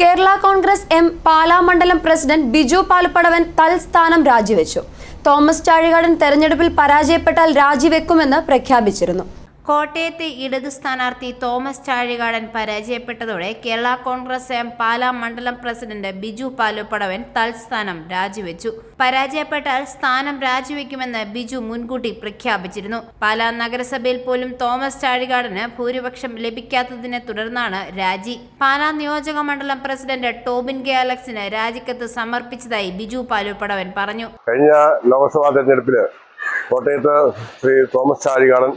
Kerala Congress M Pala മണ്ഡലം president Biju Palappadavan തൽസ്ഥാനം രാജിവെച്ചു. Thomas Chazhikadan തെരഞ്ഞെടുപ്പിൽ പരാജയപ്പെട്ടാൽ രാജിവെക്കുമെന്ന് പ്രഖ്യാപിച്ചിരുന്നു. കോട്ടയത്തെ ഇടത് സ്ഥാനാർത്ഥി തോമസ് ചാഴികാടൻ പരാജയപ്പെട്ടതോടെ കേരള കോൺഗ്രസ് എം പാലാ മണ്ഡലം പ്രസിഡന്റ് ബിജു പാലുപ്പടവൻ തൽസ്ഥാനം രാജിവെച്ചു. പരാജയപ്പെട്ടാൽ സ്ഥാനം രാജിവെക്കുമെന്ന് ബിജു മുൻകൂട്ടി പ്രഖ്യാപിച്ചിരുന്നു. പാലാ നഗരസഭയിൽ പോലും തോമസ് ചാഴികാടന് ഭൂരിപക്ഷം ലഭിക്കാത്തതിനെ തുടർന്നാണ് രാജി. പാലാ നിയോജക മണ്ഡലം പ്രസിഡന്റ് ടോബിൻ കെ അലക്സിന് രാജിക്കത്ത് സമർപ്പിച്ചതായി ബിജു പാലുപ്പടവൻ പറഞ്ഞു. കഴിഞ്ഞ ലോക്സഭാ തെരഞ്ഞെടുപ്പിൽ കോട്ടയത്ത് ശ്രീ തോമസ് ചാഴികാടൻ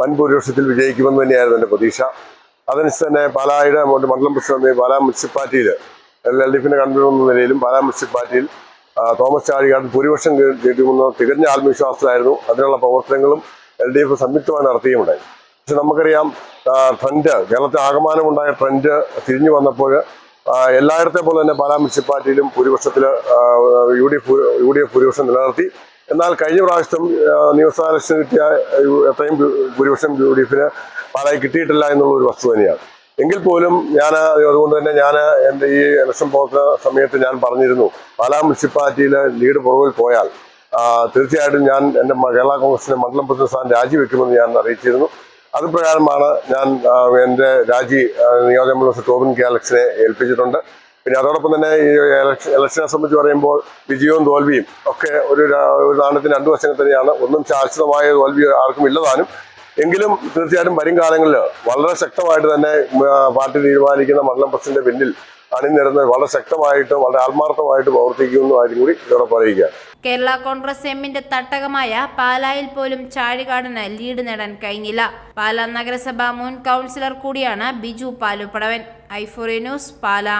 വൻ ഭൂരിപക്ഷത്തിൽ വിജയിക്കുമെന്ന് തന്നെയായിരുന്നു എന്റെ പ്രതീക്ഷ. അതനുസരിച്ച് തന്നെ പാലായുടെ മണ്ഡലം പ്രസിഡന്റ് പാലാ മുനിസിപ്പാലിറ്റിയിൽ എൽ എൽ ഡി എഫിന്റെ കൺവീനർ എന്ന നിലയിലും പാലാ മുനിസിപ്പാലിറ്റിയിൽ തോമസ് ചാഴികാട് ഭൂരിപക്ഷം കിട്ടുമെന്ന് തികഞ്ഞ ആത്മവിശ്വാസത്തിലായിരുന്നു. അതിനുള്ള പ്രവർത്തനങ്ങളും എൽ ഡി എഫ് സംയുക്തമായി നടത്തുകയുണ്ടായി പക്ഷെ നമുക്കറിയാം ട്രെൻഡ് കേരളത്തിൽ ആകമാനമുണ്ടായ ട്രെൻഡ് തിരിഞ്ഞു വന്നപ്പോൾ എല്ലായിടത്തെ പോലെ തന്നെ പാലാ മുനിസിപ്പാലിറ്റിയിലും ഭൂരിപക്ഷത്തിൽ U D F U D F ഭൂരിപക്ഷം നിലനിർത്തി. എന്നാൽ കഴിഞ്ഞ പ്രാവശ്യം നിയമസഭാ കിട്ടിയ എത്രയും ഭൂരിപക്ഷം യു ഡി എഫിന് പാലായി കിട്ടിയിട്ടില്ല എന്നുള്ള ഒരു വസ്തു തന്നെയാണ്. എങ്കിൽ പോലും ഞാൻ അതുകൊണ്ട് തന്നെ ഞാൻ എന്റെ ഈ ഇലക്ഷൻ പ്രവർത്തന സമയത്ത് ഞാൻ പറഞ്ഞിരുന്നു പാലാ മുനിസിപ്പാലിറ്റിയിൽ ലീഡ് പുറകിൽ പോയാൽ തീർച്ചയായിട്ടും ഞാൻ എന്റെ കേരള കോൺഗ്രസിന്റെ മണ്ഡലം പ്രസിഡന്റ് സ്ഥാനം രാജിവെക്കുമെന്ന് ഞാൻ അറിയിച്ചിരുന്നു. അത് പ്രകാരമാണ് ഞാൻ എന്റെ രാജി നിയോജക മണ്ഡലം ടോബിൻ കെ അലക്സിനെ ഏൽപ്പിച്ചിട്ടുണ്ട്. പിന്നെ അതോടൊപ്പം തന്നെ ഈ ഇലക്ഷനെ സംബന്ധിച്ച് പറയുമ്പോൾ വിജയവും തോൽവിയും ഒക്കെ ഒരു നാണയത്തിന് രണ്ടു വശങ്ങൾ തന്നെയാണ്. ഒന്നും ശാശ്വതമായ തോൽവി ആർക്കും ഇല്ലതാനും എങ്കിലും തീർച്ചയായിട്ടും വരും കാലങ്ങളിൽ വളരെ ശക്തമായിട്ട് തന്നെ പാർട്ടി തീരുമാനിക്കുന്ന മണ്ഡലം പ്രസിഡന്റ് പിന്നിൽ അണിനിരന്ന് വളരെ ശക്തമായിട്ട് വളരെ ആത്മാർത്ഥമായിട്ട് പ്രവർത്തിക്കുന്നതായും കൂടി ഇതോടെ പറയുകയാണ് കേരള കോൺഗ്രസ് എമ്മിന്റെ തട്ടകമായ പാലായിൽ പോലും ചാഴികാടന് ലീഡ് നേടാൻ കഴിഞ്ഞില്ല. പാലാ നഗരസഭ മുൻ കൗൺസിലർ കൂടിയാണ് ബിജു പാലുപ്പടവൻ ഐഫോറി ന്യൂസ് പാലാ.